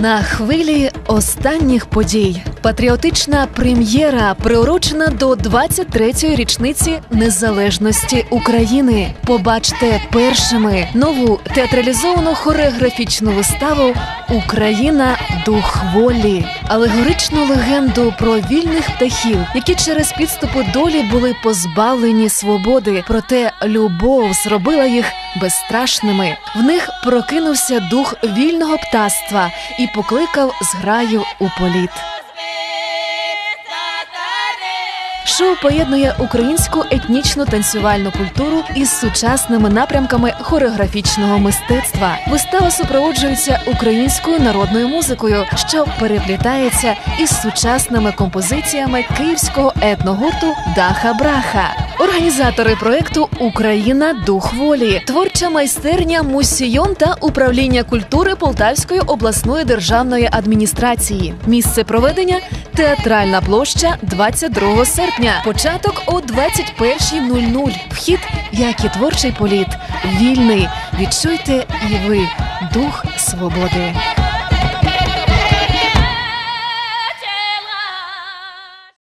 На хвилі останніх подій патріотична прем'єра приурочена до 23-ї річниці незалежності України. Побачте першими нову театралізовану хореографічну виставу Україна дух волі, алегоричну легенду про вільних птахів, які через підступи долі були позбавлені свободи, проте любов зробила їх безстрашними. В них прокинувся дух вільного птаства і покликав зграю у політ. Шоу поєднує українську етнічну танцювальну культуру із сучасними напрямками хореографічного мистецтва. Вистава супроводжується українською народною музикою, що переплітається із сучасними композиціями київського етногурту Даха Браха. Організатори проекту Україна Дух волі, творча майстерня Мусійон та управління культури Полтавської обласної державної адміністрації. Місце проведення театральна площа 22 серпня. Початок о 21.00. Вхід, як і творчий політ, вільний. Відчуйте і ви дух свободи.